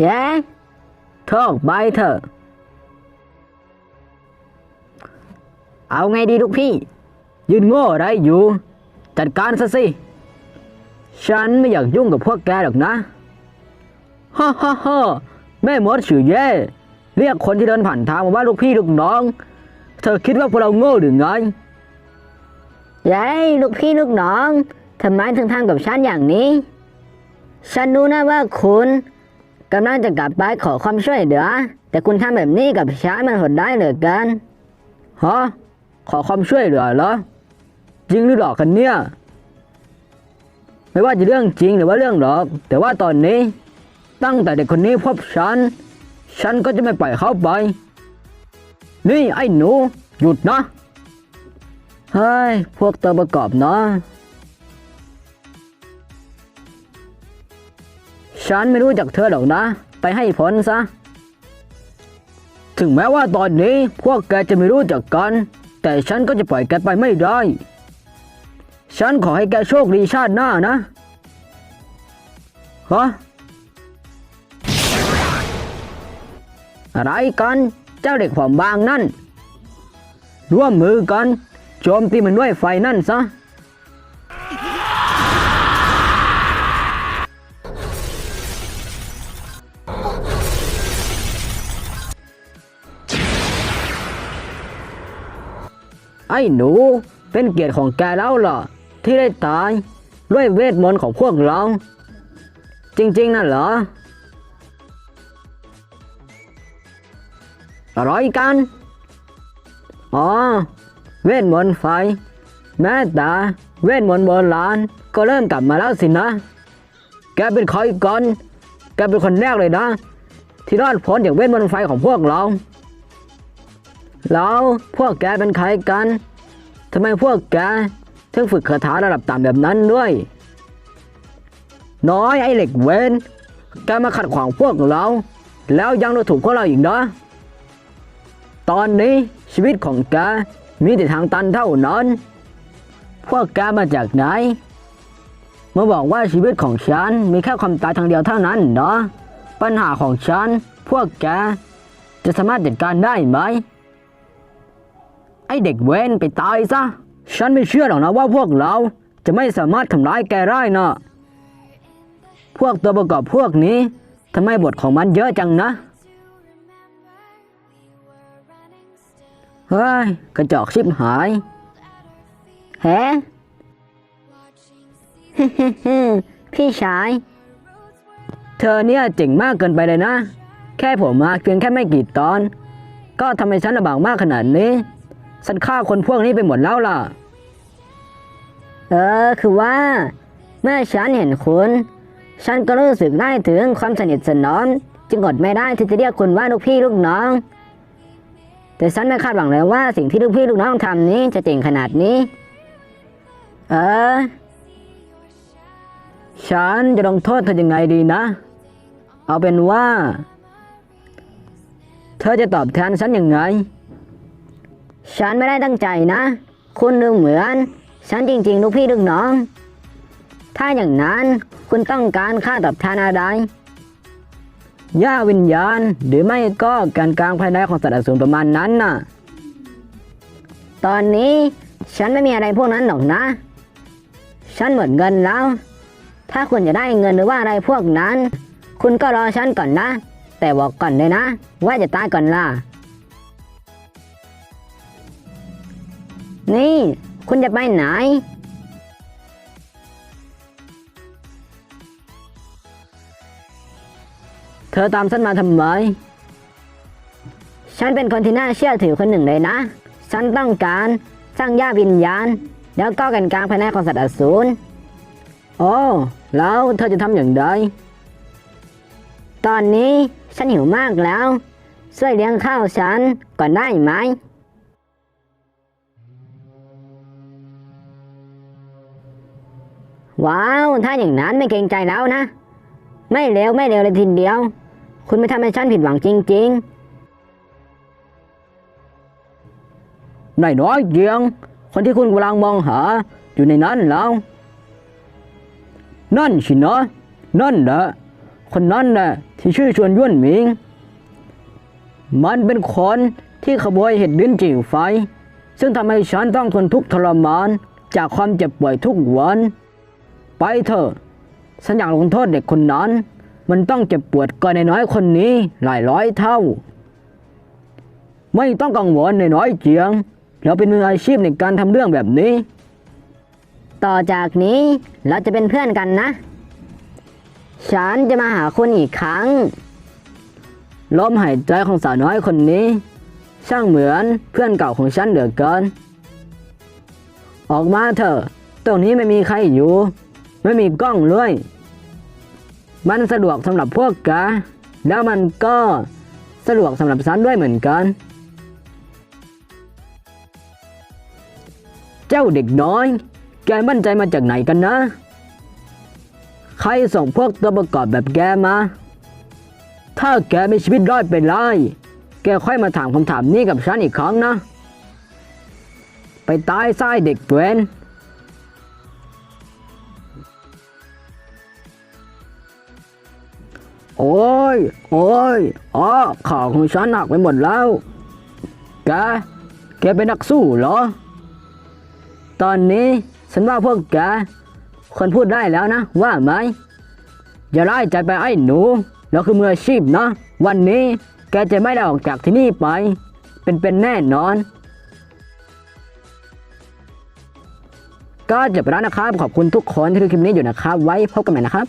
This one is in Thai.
แย่เธอออกไปเถอะ เอาไงดีลูกพี่ ยืนโง่อะไรอยู่ จัดการซะสิ ฉันไม่อยากยุ่งกับพวกแกหรอกนะ ฮ่าฮ่าฮ่าแม่มดชื่อแย่เรียกคนที่เดินผ่านทางมาว่าลูกพี่ลูกน้อง เธอคิดว่าพวกเราโง่หรือไงยัยลูกพี่ลูกน้องทำไมถึงทำกับฉันอย่างนี้ ฉันรู้นะว่าคุณ กำลังจะกลับไปขอความช่วยเหลือ แต่คุณทำแบบนี้กับฉันมันหดได้เหลือเกินฮะขอความช่วยเหลือเหรอ จริงหรือหลอกกันเนี่ย ไม่ว่าจะเรื่องจริงหรือว่าเรื่องหลอก แต่ว่าตอนนี้ ตั้งแต่เด็กคนนี้พบฉัน ฉันก็จะไม่ปล่อยเขาไป นี่ไอ้หนู หยุดนะ เฮ้ย พวกตัวประกอบเนาะ ฉันไม่รู้จักเธอหรอกนะ ไปให้พ้นซะ ถึงแม้ว่าตอนนี้พวกแกจะไม่รู้จักกัน แต่ฉันก็จะปล่อยแกไปไม่ได้ ฉันขอให้แกโชคดีชาติหน้านะฮะอะไรกันเจ้าเด็กผอมบางนั่น ร่วมมือกันโจมตีมันด้วยไฟนั่นซะ อ้หนู เป็นเกียรติของแกแล้วล่ะที่ได้ตายด้วยเวทมนต์ของพวกเรา จริงๆน่ะเหรอ อะไรกัน อ๋อ เวทมนต์ไฟ แม้แต่เวทมนต์โบราณก็เริ่มกลับมาแล้วสินะ แกเป็นใครก่อน แกเป็นคนแรกเลยนะ ที่รอดพ้นจากเวทมนต์ไฟของพวกเรา แล้วพวกแกเป็นใครกันทำไมพวกแกถึงฝึกคาถาระดับต่ำแบบนั้นด้วย น้อยไอ้เหล็กเวนแกมาขัดขวางพวกเรา แล้วยังดูถูกพวกเราอีกนะตอนนี้ชีวิตของแกมีแต่ทางตันเท่านั้น พวกแกมาจากไหนมาบอกว่าชีวิตของฉันมีแค่ความตายทางเดียวเท่านั้นเนาะปัญหาของฉันพวกแกจะสามารถจัดการได้ไหม ไอเด็กเว้นไปตายซะ ฉันไม่เชื่อหรอกนะว่าพวกเรา จะไม่สามารถทำร้ายแกได้นะ พวกตัวประกอบพวกนี้ทำไมบทของมันเยอะจังนะ เฮ้ย กระจอกชิบหาย แฮะ พี่ชาย เธอเนี่ยเจ๋งมากเกินไปเลยนะ แค่ผมมาเพียงแค่ไม่กี่ตอน ก็ทำให้ฉันลำบากมากขนาดนี้ ฉันฆ่าคนพวกนี้ไปหมดแล้วล่ะ เออ คือว่า เมื่อฉันเห็นคุณ ฉันก็รู้สึกได้ถึงความสนิทสนมจึงอดไม่ได้ที่จะเรียกคุณว่าลูกพี่ลูกน้อง แต่ฉันไม่คาดหวังเลยว่าสิ่งที่ลูกพี่ลูกน้องทำนี้จะเจ๋งขนาดนี้ เออ ฉันจะลงโทษเธอยังไงดีนะ เอาเป็นว่า เธอจะตอบแทนฉันยังไง ฉันไม่ได้ตั้งใจนะ คุณดูเหมือน ฉันจริง ๆ ลูกพี่ลูกน้อง ถ้าอย่างนั้นคุณต้องการค่าตอบแทนอะไรย่าวิญญาณ หรือไม่ก็การกลางภายในของสัตว์อสูรประมาณนั้นน่ะ ตอนนี้ฉันไม่มีอะไรพวกนั้นหรอกนะ ฉันหมดเงินแล้ว ถ้าคุณจะได้เงินหรือว่าอะไรพวกนั้น คุณก็รอฉันก่อนนะ แต่บอกก่อนเลยนะ ว่าจะตายก่อนล่ะ นี่ คุณจะไปไหน เธอตามฉันมาทำไม ฉันเป็นคนที่น่าเชื่อถือคนหนึ่งเลยนะ ฉันต้องการสร้างย่าวิญญาณ แล้วก็กันกลางภายในของสัตว์อสูร โอ้ แล้วเธอจะทำอย่างไร ตอนนี้ฉันหิวมากแล้ว ช่วยเลี้ยงข้าวฉันก่อนได้ไหม ว้าว ถ้าอย่างนั้นไม่เกรงใจแล้วนะ ไม่เร็วไม่เร็วเลยทีเดียว คุณไม่ทำให้ฉันผิดหวังจริงๆนายน้อยเกียง คนที่คุณกำลังมองหา อยู่ในนั้นแล้วนั่นสินะนั่นแหละคนนั้นน่ะที่ชื่อชวนย่วนหมิง มันเป็นคนที่ขโมยเห็ดลิ้นจี่ไฟ ซึ่งทำให้ฉันต้องทนทุกข์ทรมาน จากความเจ็บป่วยทุกวัน ไปเถอะฉันอยากลงโทษเด็กคนนั้น มันต้องเจ็บปวดกว่าในน้อยคนนี้หลายร้อยเท่า ไม่ต้องกังวลในน้อยเจียง เราเป็นมืออาชีพในการทำเรื่องแบบนี้ ต่อจากนี้เราจะเป็นเพื่อนกันนะ ฉันจะมาหาคุณอีกครั้ง ลมหายใจของสาวน้อยคนนี้ ช่างเหมือนเพื่อนเก่าของฉันเหลือเกิน ออกมาเถอะตรงนี้ไม่มีใครอยู่ ไม่มีกล้องเลยมันสะดวกสำหรับพวกแกแล้วมันก็สะดวกสำหรับฉันด้วยเหมือนกัน เจ้าเด็กน้อย แกมั่นใจมาจากไหนกันนะ ใครส่งพวกตัวประกอบแบบแกมา ถ้าแกไมีชีวิตรอดไปได้แกค่อยมาถามคำถามนี้กับฉันอีกครั้งนะ ไปตายไส้เด็กเวน โอ้ย โอ้ย อ๋อข่าวของฉันหนักไปหมดแล้ว แก แกเป็นนักสู้เหรอ ตอนนี้ฉันว่าพวกแกคนพูดได้แล้วนะ ว่าไหม อย่าไล่ใจไปไอ้หนู เราคือมืออาชีพนะ วันนี้แกจะไม่ได้ออกจากที่นี่ไป เป็นเป็นแน่นอน ก็จบแล้วนะครับ ขอบคุณทุกคนที่ดูคลิปนี้อยู่นะครับ ไว้พบกันใหม่นะครับ